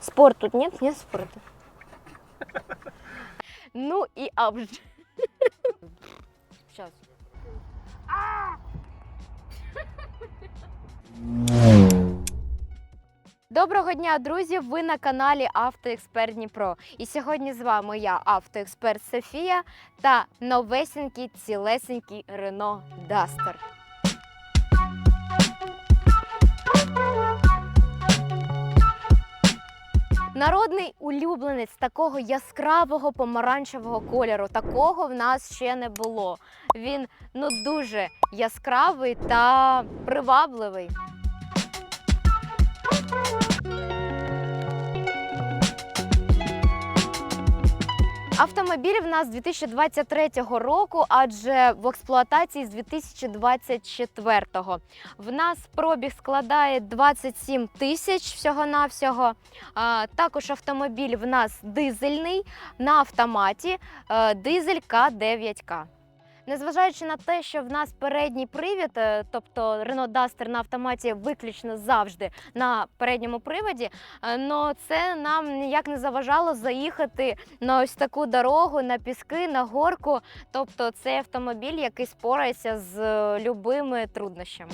Спор тут нет? Нет спорта. Ну и абж. Сейчас. Доброго дня, друзі! Ви на каналі Автоексперт Дніпро. І сьогодні з вами я, автоексперт Софія, та новесенький цілесенький Рено Дастер. Народний улюбленець такого яскравого помаранчевого кольору. Такого в нас ще не було. Він ну дуже яскравий та привабливий. Автомобіль в нас 2023 року, адже в експлуатації з 2024. В нас пробіг складає 27 тисяч всього-навсього. Також автомобіль в нас дизельний на автоматі, е, дизель К9К. Незважаючи на те, що в нас передній привід, е, тобто Renault Duster на автоматі виключно завжди на передньому приводі, але це нам ніяк не заважало заїхати на ось таку дорогу, на піски, на горку. Тобто цей автомобіль, який спорається з е, любими труднощами.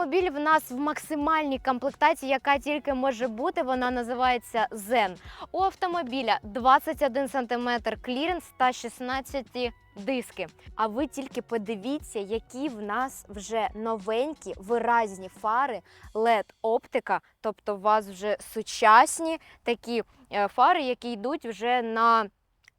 Автомобіль в нас в максимальній комплектації, яка тільки може бути. Вона називається Zen. У автомобіля 21 см кліренс та 16 диски. А ви тільки подивіться, які в нас вже новенькі виразні фари LED оптика, тобто у вас вже сучасні такі е, фари, які йдуть вже на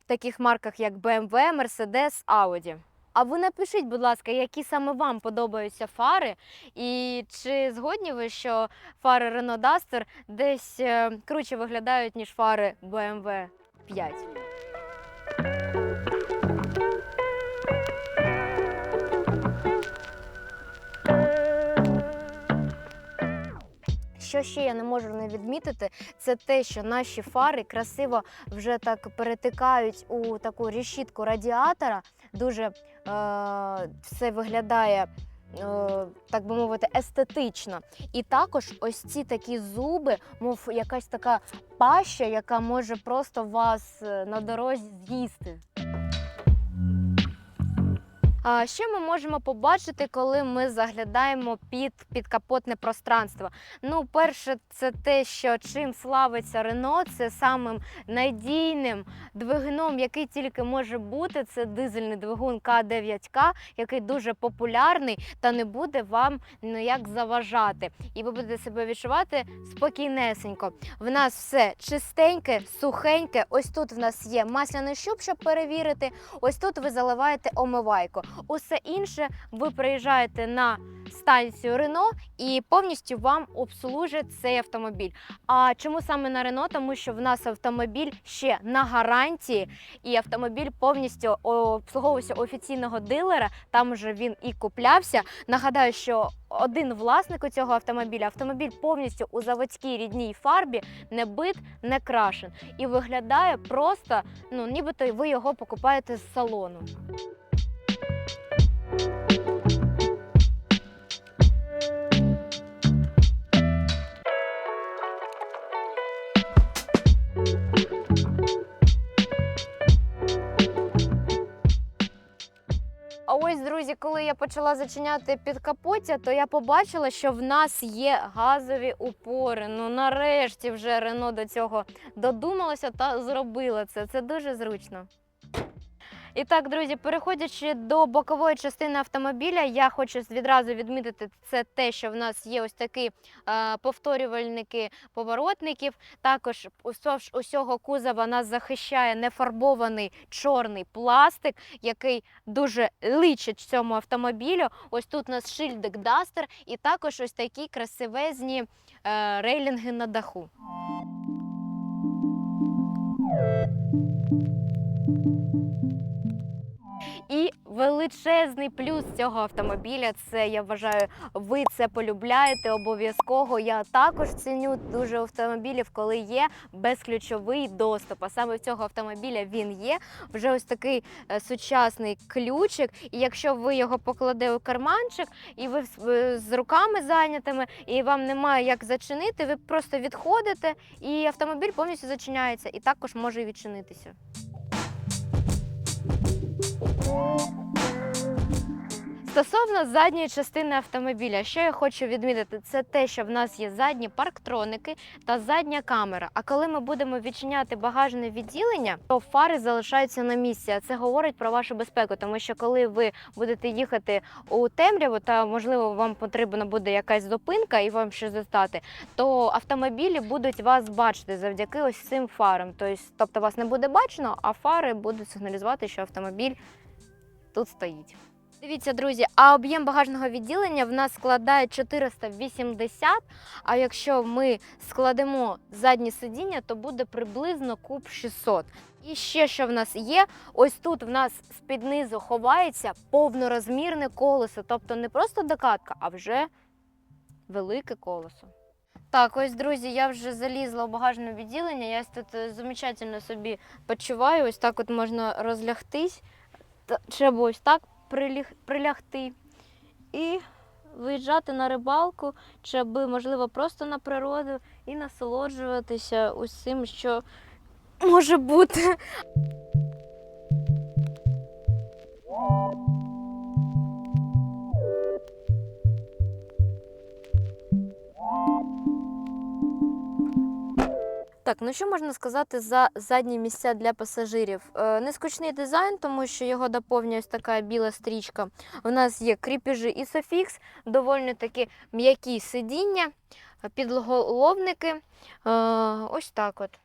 таких марках, як BMW, Mercedes, Audi. А ви напишіть, будь ласка, які саме вам подобаються фари, і чи згодні ви, що фари Renault Duster десь е, круче виглядають, ніж фари BMW 5? Що ще я не можу не відмітити, це те, що наші фари красиво вже так перетикають у таку решітку радіатора. Дуже е, все виглядає. е, Так би мовити, естетично. І також ось ці такі зуби, мов якась така паща, яка може просто вас е, на дорозі з'їсти. А що ми можемо побачити, коли ми заглядаємо під підкапотне пространство? Ну, перше, це те, що чим славиться Рено, це самим надійним двигуном, який тільки може бути. Це дизельний двигун К9К, який дуже популярний та не буде вам ніяк заважати. І ви будете себе відчувати спокійнесенько. В нас все чистеньке, сухеньке. Ось тут в нас є масляний щуп, щоб перевірити. Ось тут ви заливаєте омивайку. Усе інше ви приїжджаєте на станцію Рено і повністю вам обслужить цей автомобіль. А чому саме на Рено? Тому що в нас автомобіль ще на гарантії, і автомобіль повністю обслуговувався офіційного дилера. Там вже він і куплявся. Нагадаю, що один власник у цього автомобіля автомобіль повністю у заводській рідній фарбі, не бит, не крашен. І виглядає просто, ну нібито ви його покупаєте з салону. Я почала зачиняти підкапоття, то я побачила, що в нас є газові упори. Ну нарешті вже Рено до цього додумалося та зробила це. Це дуже зручно. І так, друзі, переходячи до бокової частини автомобіля, я хочу відразу відмітити це те, що в нас є ось такі е, повторювальники поворотників. Також уздовж усього кузова нас захищає нефарбований чорний пластик, який дуже личить цьому автомобілю. Ось тут у нас шильдик Duster і також ось такі красивезні е, рейлінги на даху. І величезний плюс цього автомобіля. Це я вважаю, ви це полюбляєте обов'язково. Я також ціню дуже автомобілів, коли є безключовий доступ. А саме в цього автомобіля він є. Вже ось такий е, сучасний ключик. І якщо ви його покладете у карманчик, і ви з руками зайнятими, і вам немає як зачинити, ви просто відходите, і автомобіль повністю зачиняється, і також може відчинитися. Стосовно задньої частини автомобіля, що я хочу відмітити, це те, що в нас є задні парктроники та задня камера. А коли ми будемо відчиняти багажне відділення, то фари залишаються на місці. Це говорить про вашу безпеку, тому що коли ви будете їхати у темряву, та можливо вам потрібна буде якась зупинка і вам щось достати, то автомобілі будуть вас бачити завдяки ось цим фарам. Тобто, тобто вас не буде бачено, а фари будуть сигналізувати, що автомобіль тут стоїть. Дивіться, друзі, а об'єм багажного відділення в нас складає 480, а якщо ми складемо задні сидіння, то буде приблизно куб 600. І ще що в нас є, ось тут в нас з-під низу ховається повнорозмірне колесо, тобто не просто докатка, а вже велике колесо. Так, ось, друзі, я вже залізла у багажне відділення, я тут е, замечательно собі почуваю, ось так от можна розлягтись, треба ось так приліг, прилягти і виїжджати на рибалку, чи аби, можливо, просто на природу і насолоджуватися усім, що може бути. Так, ну що можна сказати за задні місця для пасажирів? Е, нескучний дизайн, тому що його доповнює ось така біла стрічка. У нас є кріпежі Isofix, доволі такі м'які сидіння, е, підголовники. Е, ось так от.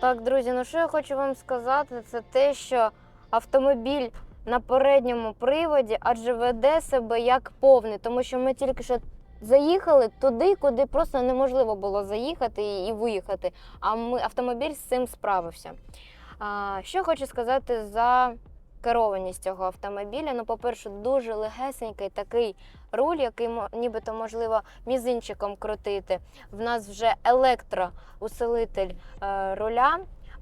Так, друзі, ну що я хочу вам сказати, це те, що автомобіль на передньому приводі, адже веде себе як повний, тому що ми тільки що заїхали туди, куди просто неможливо було заїхати і виїхати. А ми, автомобіль з цим справився. А, що хочу сказати за керованість цього автомобіля. Ну, по-перше, дуже легесенький такий руль, який нібито можливо мізинчиком крутити. В нас вже електроусилитель е, руля.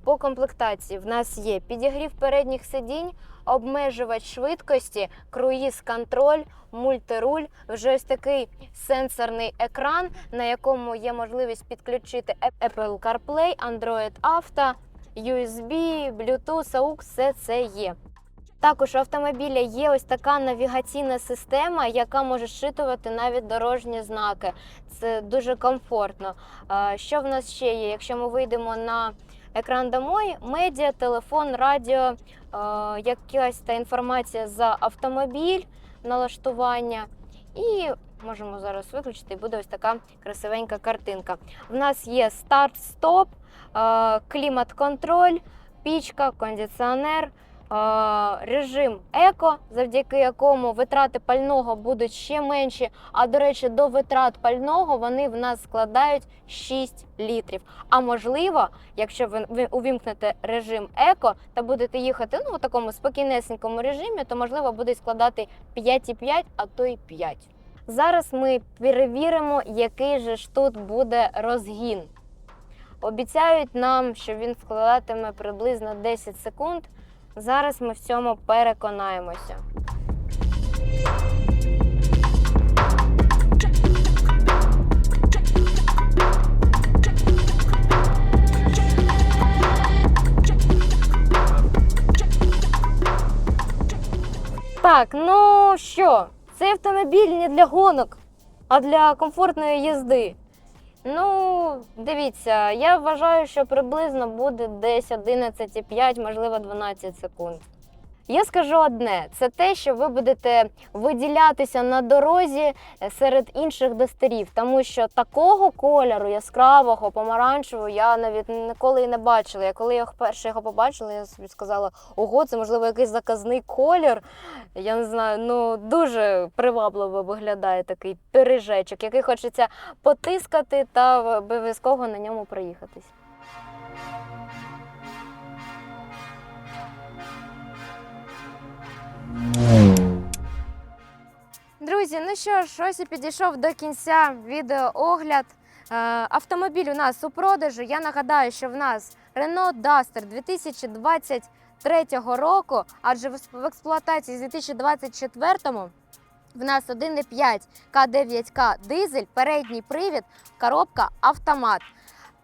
По комплектації в нас є підігрів передніх сидінь, обмежувач швидкості, круїз-контроль, мультируль, вже ось такий сенсорний екран, на якому є можливість підключити Apple CarPlay, Android Auto, USB, Bluetooth, AUX, все це є. Також у автомобіля є ось така навігаційна система, яка може зчитувати навіть дорожні знаки. Це дуже комфортно. Що в нас ще є? Якщо ми вийдемо на екран домой, медіа, телефон, радіо, е, якась та інформація за автомобіль, налаштування. І можемо зараз виключити, і буде ось така красивенька картинка. В нас є старт-стоп, е, клімат-контроль, пічка, кондиціонер. Режим еко, завдяки якому витрати пального будуть ще менші. А до речі, до витрат пального вони в нас складають 6 літрів. А можливо, якщо ви, увімкнете режим еко та будете їхати ну, у такому спокійнесенькому режимі, то можливо буде складати 5,5, а то й 5. Зараз ми перевіримо, який же ж тут буде розгін. Обіцяють нам, що він складатиме приблизно 10 секунд. Зараз ми в цьому переконаємося. Так, ну що, цей автомобіль не для гонок, а для комфортної їзди. Ну, дивіться, я вважаю, що приблизно буде десь 11,5, можливо, 12 секунд. Я скажу одне: це те, що ви будете виділятися на дорозі е, серед інших дастерів, тому що такого кольору яскравого, помаранчевого, я навіть ніколи і не бачила. Я коли я вперше його побачила, я собі сказала: ого, це можливо якийсь заказний колір. Я не знаю, ну дуже привабливо виглядає такий пиріжечок, який хочеться потискати та обов'язково на ньому проїхатись. Що ж, ось і підійшов до кінця відеоогляд. Е, Автомобіль у нас у продажу. Я нагадаю, що в нас Renault Duster 2023 року, адже в експлуатації з 2024 в нас 1,5 К9К дизель, передній привід, коробка автомат.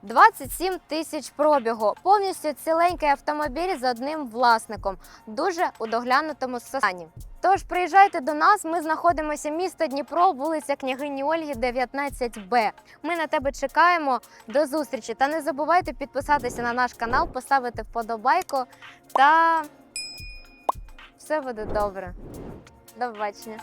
27 тисяч пробігу. Повністю ціленький автомобіль з одним власником. Дуже у доглянутому стані. Тож приїжджайте до нас. Ми знаходимося місто Дніпро, вулиця княгині Ольги, 19Б. Ми на тебе чекаємо. До зустрічі. Та не забувайте підписатися на наш канал, поставити вподобайку та все буде добре. До побачення.